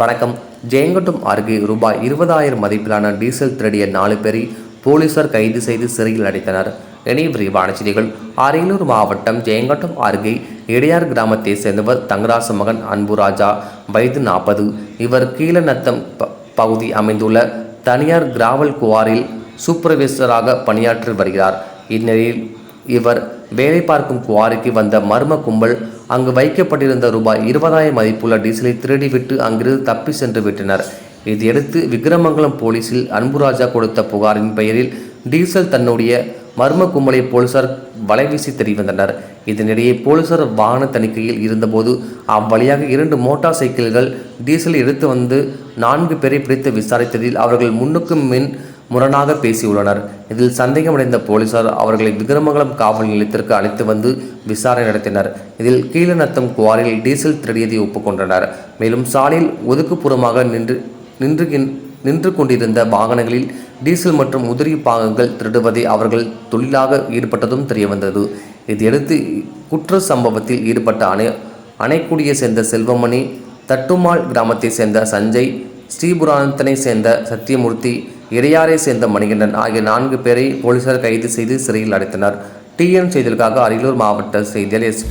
வணக்கம். ஜெயங்கட்டும் அருகே ரூபாய் இருபதாயிரம் மதிப்பிலான டீசல் திருடிய நாலு பேரை போலீசார் கைது செய்து சிறையில் அடைத்தனர். இனி விரிவான செய்திகள். அரியலூர் மாவட்டம் ஜெயங்கொண்டம் அருகே இடையார் கிராமத்தை சேர்ந்தவர் தங்கராச மகன் அன்புராஜா. வயது நாற்பது. இவர் கீழநத்தம் ப- பகுதி அமைந்துள்ள தனியார் கிராவல் குவாரில் சூப்பர்வைசராக பணியாற்றி வருகிறார். இந்நிலையில் இவர் வேலை பார்க்கும் குவாரிக்கு வந்த மர்ம கும்பல் அங்கு வைக்கப்பட்டிருந்த ரூபாய் இருபதாயிரம் மதிப்புள்ள டீசலை திருடிவிட்டு அங்கிருந்து தப்பி சென்று விட்டனர். இதையடுத்து விக்ரமங்கலம் போலீசில் அன்புராஜா கொடுத்த புகாரின் பெயரில் டீசல் தன்னுடைய மர்ம கும்பலை போலீசார் வலைவீசி தெரிவந்தனர் இதனிடையே போலீசார் வாகன தணிக்கையில் இருந்தபோது அவ்வழியாக இரண்டு மோட்டார் சைக்கிள்கள் டீசல் எடுத்து வந்து நான்கு பேரை பிடித்து விசாரித்ததில் அவர்கள் முன்னுக்கு மின் முரணாக பேசியுள்ளனர். இதில் சந்தேகமடைந்த போலீசார் அவர்களை விக்ரமங்கலம் காவல் நிலையத்திற்கு அழைத்து வந்து விசாரணை நடத்தினர். இதில் கீழநத்தம் குவாரியில் டீசல் திருடியதை ஒப்புக்கொண்டனர் மேலும் சாலையில் ஒதுக்குப்புறமாக நின்று நின்று நின்று கொண்டிருந்த வாகனங்களில் டீசல் மற்றும் உதிரி பாகங்கள் திருடுவதை அவர்கள் தொழிலாக ஈடுபட்டதும் தெரியவந்தது. இதையடுத்து குற்ற சம்பவத்தில் ஈடுபட்ட அணை அணைக்குடியை சேர்ந்த செல்வமணி தட்டுமாள் கிராமத்தை சேர்ந்த சஞ்சய் ஸ்ரீபுராணத்தனை சேர்ந்த சத்தியமூர்த்தி இறையாரை சேர்ந்த மணிகண்டன் ஆகிய நான்கு பேரை போலீசார் கைது செய்து சிறையில் அடைத்தனர். டிஎன் செய்திகளுக்காக அரியலூர் மாவட்ட செய்தியாளர் எஸ்.